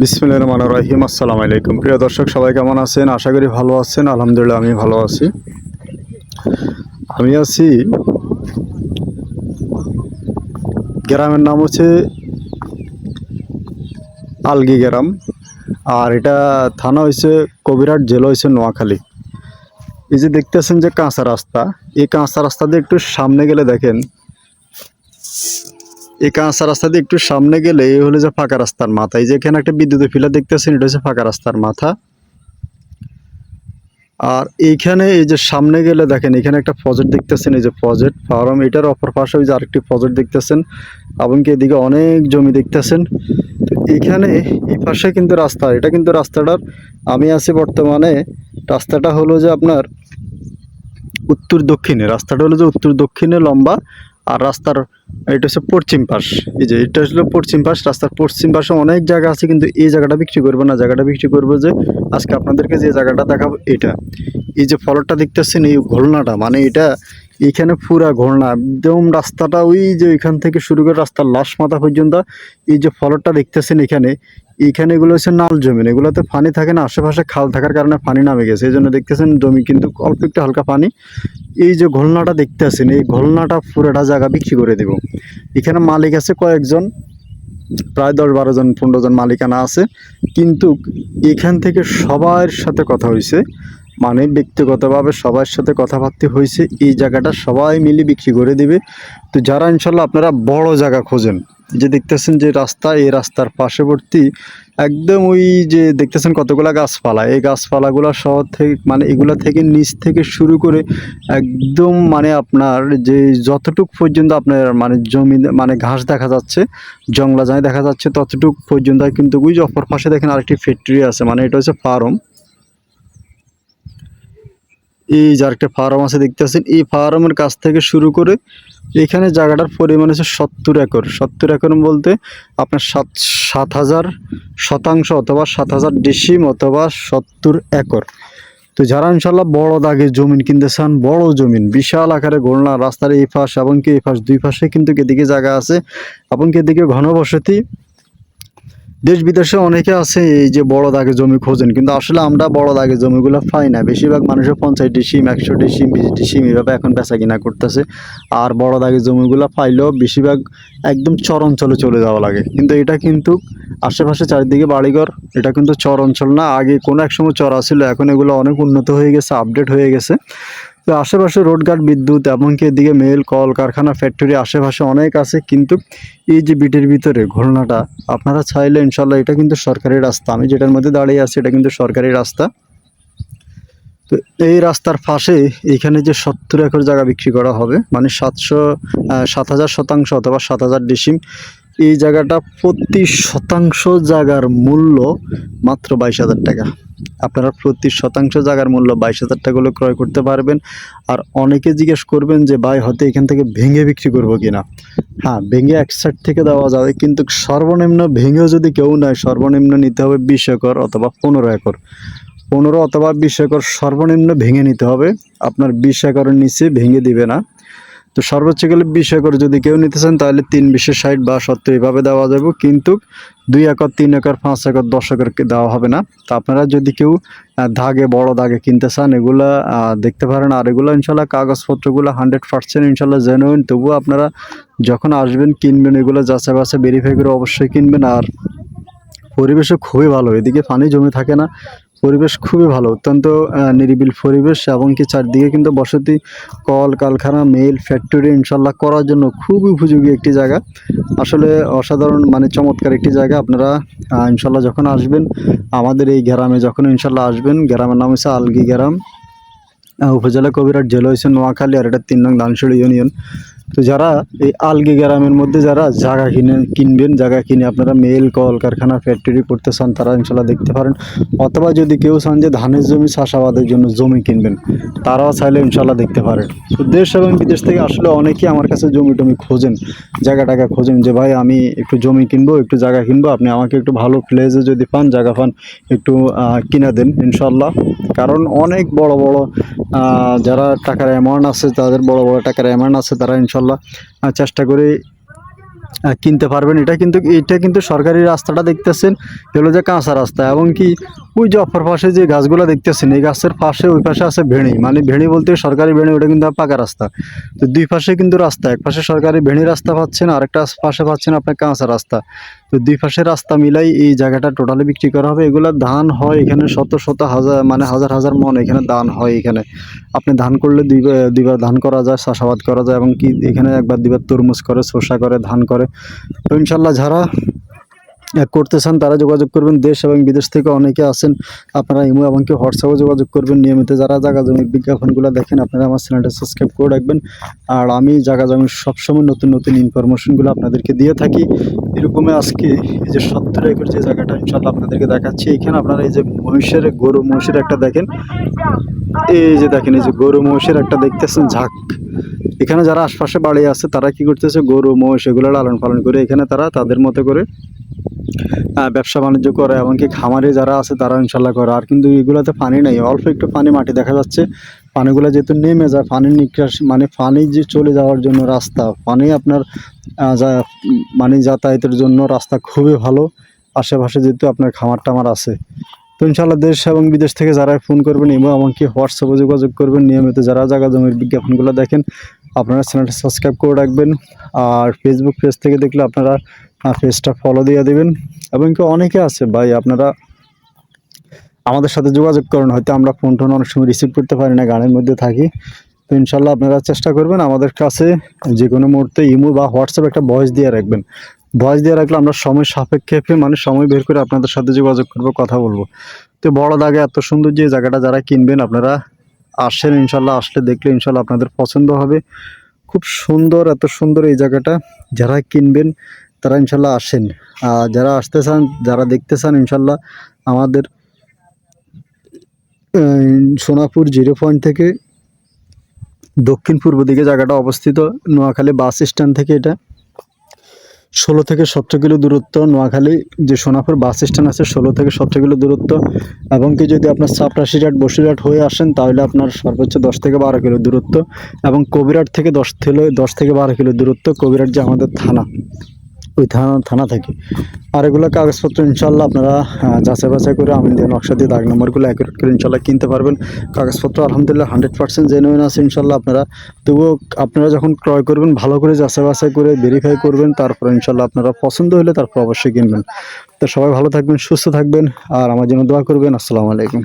বিসমিল্লাহির রহমানির রহিম আসসালামু আলাইকুম। প্রিয় দর্শক, সবাই কেমন আছেন? আশা করি ভালো আছেন। আলহামদুলিল্লাহ, আমি ভালো আছি। আমি আছি গ্রামের নাম হচ্ছে আলগি গ্রাম। আর এটা থানা হয়েছে কবিরাট জেলা হয়েছে নোয়াখালী। এই যে দেখতেছেন যে কাঁচা রাস্তা, এই কাঁচা রাস্তা দিয়ে একটু সামনে গেলে দেখেন এই কাঁচা রাস্তা দিয়ে একটু সামনে গেলে এই হলো যে ফাঁকা রাস্তার মাথা। এই যে এখানে একটা বিদ্যুতের ফিলার দেখতেছেন, এটা হচ্ছে ফাঁকা রাস্তার মাথা। আর এইখানে এই যে সামনে গেলে দেখেন, এখানে একটা প্রজেক্ট দেখতেছেন, এই যে প্রজেক্ট ফার্ম, এটার অপর পাশে ওই যে আরেকটি প্রজেক্ট দেখতেছেন কি এদিকে অনেক জমি দেখতেছেন। তো এখানে এই পাশে কিন্তু রাস্তা, এটা কিন্তু রাস্তাটার, আমি আছি বর্তমানে, রাস্তাটা হলো যে আপনার উত্তর দক্ষিণে, রাস্তাটা হলো যে উত্তর দক্ষিণে লম্বা আর রাস্তার, এটা হচ্ছে পশ্চিম পাশ। এই যে এটা হলো পশ্চিম পাশ, রাস্তার পশ্চিম পাশে অনেক জায়গা আছে, কিন্তু এই জায়গাটা বিক্রি করব না। জায়গাটা বিক্রি করব যে আজকে আপনাদেরকে যে জায়গাটা দেখাবো এটা। এই যে ফলকটা দেখতেছেন, এই ঘোলনাটা মানে এটা এখানে পুরা ঘোলনা, একদম রাস্তাটা ওই যে এখান থেকে শুরু করে রাস্তার লাশ মাথা পর্যন্ত। এই যে ফলকটা দেখতেছেন এখানে এখানে এগুলো হচ্ছে নাল জমিন এগুলোতে পানি থাকে না, আশেপাশে খাল থাকার কারণে পানি নামে গেছে। এই জন্য দেখতেছেন জমি কিন্তু অল্প একটু হালকা পানি। এই যে ঘোলনাটা দেখতেছেন, এই ঘোলনাটা পুরোটা জায়গা বিক্রি করে দেব। এখানে মালিক আছে কয়েকজন, প্রায় দশ বারো জন, পনেরো জন মালিকানা আছে। কিন্তু এখান থেকে সবার সাথে কথা হয়েছে। মানে ব্যক্তিগতভাবে সবার সাথে কথাবার্তা হয়েছে, এই জায়গাটা সবাই মিলে বিক্রি করে দিবে। তো যারা ইনশাল্লাহ আপনারা বড় জায়গা খোঁজেন, যে দেখতেছেন যে রাস্তা, এই রাস্তার পার্শ্ববর্তী একদম ওই যে দেখতেছেন কতগুলা গাছপালা, এই গাছপালাগুলো শহর থেকে মানে এগুলো থেকে নিচ থেকে শুরু করে একদম মানে আপনার যে যতটুক পর্যন্ত আপনার মানে জমি মানে ঘাস দেখা যাচ্ছে, জংলা যায় দেখা যাচ্ছে, ততটুক পর্যন্ত কিন্তু ওই অপর পাশে দেখেন আরেকটি ফ্যাক্টরি আছে মানে এটা হচ্ছে ফার্ম। এই যে আরেকটা ফার্ম আছে দেখতেছেন, এই ফার্মের কাছ থেকে শুরু করে এখানে জায়গাটার পরিমাণ হচ্ছে সত্তর একর। সত্তর একর বলতে আপনার সাত সাত হাজার শতাংশ অথবা সাত হাজার ডিসিম অথবা সত্তর একর। তো যারা ইনশাল্লাহ বড় দাগে জমিন কিনতে চান, বড় জমিন, বিশাল আকারে গোলনা রাস্তার এই পাশ এবং কি এই পাশ, দুই পাশে কিন্তু এদিকে জায়গা আছে। এবং এদিকে ঘনবসতি দেশ বিদেশে অনেকে আছে এই যে বড় দাগে জমি খোঁজেন, কিন্তু আসলে আমরা বড় দাগে জমিগুলো পাই না। বেশিরভাগ মানুষের পঞ্চাশ ডিসিম একশো ডিসিম বিশ ডিসিম এভাবে এখন বেচা কিনা করতেছে। আর বড় দাগে জমিগুলো পাইলেও বেশিরভাগ একদম চর অঞ্চলে চলে যাওয়া লাগে। কিন্তু এটা কিন্তু আশেপাশে চারিদিকে বাড়িঘর, এটা কিন্তু চর অঞ্চল না। আগে কোনো এক সময় চর ছিল, এখন এগুলো অনেক উন্নত হয়ে গেছে, আপডেট হয়ে গেছে। তো আশেপাশে রোডঘাট বিদ্যুৎ, এমনকি এদিকে মেল, কল, কারখানা, ফ্যাক্টরি আশেপাশে অনেক আছে, কিন্তু এই যে বিটের ভিতরে ঘটনাটা, আপনারা চাইলে ইনশাল্লাহ এটা কিন্তু সরকারি রাস্তা। আমি যেটার মধ্যে দাঁড়িয়ে আছি, এটা কিন্তু সরকারি রাস্তা। তো এই রাস্তার পাশে এখানে যে সত্তর একর জায়গা বিক্রি করা হবে মানে সাতশো সাত হাজার শতাংশ অথবা সাত হাজার ডিসিম, এই জায়গাটা প্রতি শতাংশ জায়গার মূল্য মাত্র বাইশ হাজার টাকা। আপনারা প্রতি শতাংশ জায়গার মূল্য বাইশ হাজার টাকা হলে ক্রয় করতে পারবেন। আর অনেকে জিজ্ঞেস করবেন যে, ভাই, হয়তো এখান থেকে ভেঙে বিক্রি করব কিনা? হ্যাঁ ভেঙে এক সাইড থেকে দেওয়া যাবে, কিন্তু সর্বনিম্ন ভেঙেও যদি কেউ নেয়, সর্বনিম্ন নিতে হবে বিশ একর অথবা পনেরো একর। পনেরো অথবা বিশ একর সর্বনিম্ন ভেঙে নিতে হবে। আপনার বিশ একরের নিচে ভেঙে দিবে না। তো সর্বোচ্চ গেলে বিশ একর যদি কেউ নিতে চান, তাহলে তিন বিশের ষাট বা সত্তর এইভাবে দেওয়া যাবে। কিন্তু দুই একর, তিন একর, পাঁচ একর, দশ একর দেওয়া হবে না। তো আপনারা যদি কেউ ধাগে, বড় দাগে কিনতে চান, এগুলা দেখতে পারেন। আর এগুলো ইনশাল্লাহ কাগজপত্রগুলো হান্ড্রেড পার্সেন্ট ইনশাল্লাহ জেনুইন তবুও আপনারা যখন আসবেন, কিনবেন, এগুলো যাচাই বাছাই ভেরিফাই করে অবশ্যই কিনবেন। আর পরিবেশও খুবই ভালো, এদিকে পানি জমে থাকে না। পরিবেশ খুবই ভালো, অত্যন্ত নিরিবিল পরিবেশ এবং কি চারদিকে কিন্তু বসতি, কল, কারখানা, মেল, ফ্যাক্টরি ইনশাল্লাহ করার জন্য খুবই উপযোগী একটি জায়গা। আসলে অসাধারণ মানে চমৎকার একটি জায়গা। আপনারা ইনশাল্লাহ যখন আসবেন, আমাদের এই গ্রামে যখন ইনশাল্লাহ আসবেন, গ্রামের নাম হচ্ছে আলগি গ্রাম। উপজেলা কবিরাট জেলা হয়েছে নোয়াখালী আর এটা তিন নং দানসুড়ি ইউনিয়ন। তো যারা এই আলগি গ্রামের মধ্যে যারা জায়গা কিনে কিনবেন, জায়গা কিনে আপনারা মেল কল কারখানা ফ্যাক্টরি করতে চান তারা ইনশাল্লাহ দেখতে পারেন। অথবা যদি কেউ চান যে ধানের জমি চাষাবাদের জন্য জমি কিনবেন, তারাও চাইলে ইনশাল্লাহ দেখতে পারেন। তো দেশ এবং বিদেশ থেকে আসলে অনেকেই আমার কাছে জমি টমি খোঁজেন, জায়গা টাকা খোঁজেন যে, ভাই, আমি একটু জমি কিনবো, একটু জায়গা কিনবো, আপনি আমাকে একটু ভালো প্লেসে যদি পান, জায়গা পান, একটু কিনে দেন ইনশাল্লাহ। কারণ অনেক বড় বড় যারা টাকার অ্যামাউন্ট আছে, তাদের বড় বড় টাকার অ্যামাউন্ট আছে, তারা ইনশাল্লাহ আহ, চেষ্টা করে কিনতে পারবেন। এটা কিন্তু এটা কিন্তু সরকারি রাস্তাটা দেখতেছেন এগুলো যে কাঁচা রাস্তা এবং কি ওই যে অপর পাশে যে গাছগুলো দেখতেছেন, এই গাছের পাশে ওই পাশে আছে ভেড়ি মানে ভেড়ি বলতে সরকারি ভেড়ি ওটা কিন্তু পাকা রাস্তা। তো দুই পাশে কিন্তু রাস্তা, এক পাশে সরকারি ভেড়ি রাস্তা পাচ্ছেন আরেকটা পাশে পাচ্ছেন আপনার কাঁচা রাস্তা। তো দুই পাশে রাস্তা মিলাই এই জায়গাটা টোটালি বিক্রি করা হবে। এগুলো ধান হয় এখানে শত শত হাজার মানে হাজার হাজার মন এখানে ধান হয় এখানে। আপনি ধান করলে দুইবার দুইবার ধান করা যায়, চাষাবাদ করা যায় এবং কি এখানে একবার দুইবার তরমুজ করে, শসা করে, ধান করে। তো ইনশাল্লাহ যারা করতে চান তারা যোগাযোগ করবেন দেশ এবং বিদেশ থেকে। অনেকে আছেন, আপনারা ইমো এবং কি হোয়াটসঅ্যাপে যোগাযোগ করবেন। নিয়মিত যারা জায়গা জমির বিজ্ঞাপনগুলো দেখেন, আপনারা আমার চ্যানেলটা সাবস্ক্রাইব করে রাখবেন। আর আমি জায়গা জমির সবসময় নতুন নতুন ইনফরমেশনগুলো আপনাদেরকে দিয়ে থাকি। এরকমই আজকে এই যে সত্তর একর যে জায়গাটা ইনশাল্লাহ আপনাদেরকে দেখাচ্ছি। এখানে আপনারা এই যে মহিষের গরু, মহিষের একটা দেখেন। এই যে দেখেন, এই যে গরু, মহিষের একটা দেখতেছেন, ঝাঁক। এখানে যারা আশপাশে বাড়ি আছে, তারা কি করতেছে? গরু, মহিষ এগুলো লালন পালন করে এখানে তারা তাদের মতো করে ব্যবসা বাণিজ্য করে। এমনকি খামারে যারা আছে, তারা ইনশাল্লাহ করে। আর কিন্তু এগুলোতে পানি নেই। অল্প একটু পানি মাটি দেখা যাচ্ছে। পানিগুলো যেহেতু নেমে যায়, পানির নিকাশ মানে পানি যে চলে যাওয়ার জন্য রাস্তা, পানি আপনার মানে যাতায়াতের জন্য রাস্তা খুবই ভালো। আশেপাশে যেহেতু আপনার খামার টামার আছে। তো ইনশাল্লাহ দেশ এবং বিদেশ থেকে যারা ফোন করবেন এবং এমনকি হোয়াটসঅ্যাপে যোগাযোগ করবেন। নিয়মিত যারা জায়গা জমির বিজ্ঞাপনগুলো দেখেন আপনারা চ্যানেলটা সাবস্ক্রাইব করে রাখবেন আর ফেসবুক পেজ থেকে দেখলে আপনারা পেজটা ফলো দিয়ে দেবেন। এবং কি অনেকে আছে ভাই, আপনারা আমাদের সাথে যোগাযোগ করেন, হয়তো আমরা ফোন টোন অনেক সময় রিসিভ করতে পারি না, গানের মধ্যে থাকি। তো ইনশাল্লাহ আপনারা চেষ্টা করবেন আমাদের কাছে যে কোনো মুহূর্তে ইমো বা হোয়াটসঅ্যাপ একটা ভয়েস দিয়ে রাখবেন। ভয়েস দিয়ে রাখলে আমরা সময় সাপেক্ষে মানে সময় বের করে আপনাদের সাথে যোগাযোগ করব, কথা বলব। তো বড় দাগে এত সুন্দর যে জায়গাটা যারা কিনবেন, আপনারা আসেন, ইনশাল্লাহ আসলে দেখলে ইনশাল্লাহ আপনাদের পছন্দ হবে। খুব সুন্দর, এত সুন্দর এই জায়গাটা। যারা কিনবেন, তারা ইনশাল্লাহ আসেন। আর যারা আসতে চান, যারা দেখতে চান, ইনশাল্লাহ আমাদের সোনাপুর জিরো পয়েন্ট থেকে দক্ষিণ পূর্ব দিকে জায়গাটা অবস্থিত, নোয়াখালী বাস স্ট্যান্ড থেকে এটা। ষোলো থেকে সতেরো কিলো দূরত্ব নোয়াখালী যে সোনাপুর বাস স্ট্যান্ড আছে, ষোলো থেকে সতেরো কিলো দূরত্ব। এবং কি যদি আপনার সাপরাশিরাট বসিরহাট হয়ে আসেন, তাহলে আপনার সর্বোচ্চ দশ থেকে বারো কিলো দূরত্ব। এবং কবিরাট থেকে দশ থেকে দশ থেকে বারো কিলো দূরত্ব কবিরাট যে আমাদের থানা। ওই থানা থানা থেকে। আর এগুলো কাগজপত্র ইনশাল্লাহ আপনারা যাচাই বাছাই করে আমি দিয়ে নকশা দিয়ে দাগ নম্বরগুলো অ্যাকুরেট করে ইনশাল্লাহ কিনতে পারবেন। কাগজপত্র আলহামদুলিল্লাহ হান্ড্রেড পার্সেন্ট জেনুইন আছে ইনশাল্লাহ আপনারা। তবুও আপনারা যখন ক্রয় করবেন, ভালো করে যাচাই বাছাই করে ভেরিফাই করবেন, তারপর ইনশাল্লাহ আপনারা পছন্দ হলে তারপর অবশ্যই কিনবেন। তো সবাই ভালো থাকবেন, সুস্থ থাকবেন, আর আমার জন্য দোয়া করবেন। আসসালামু আলাইকুম।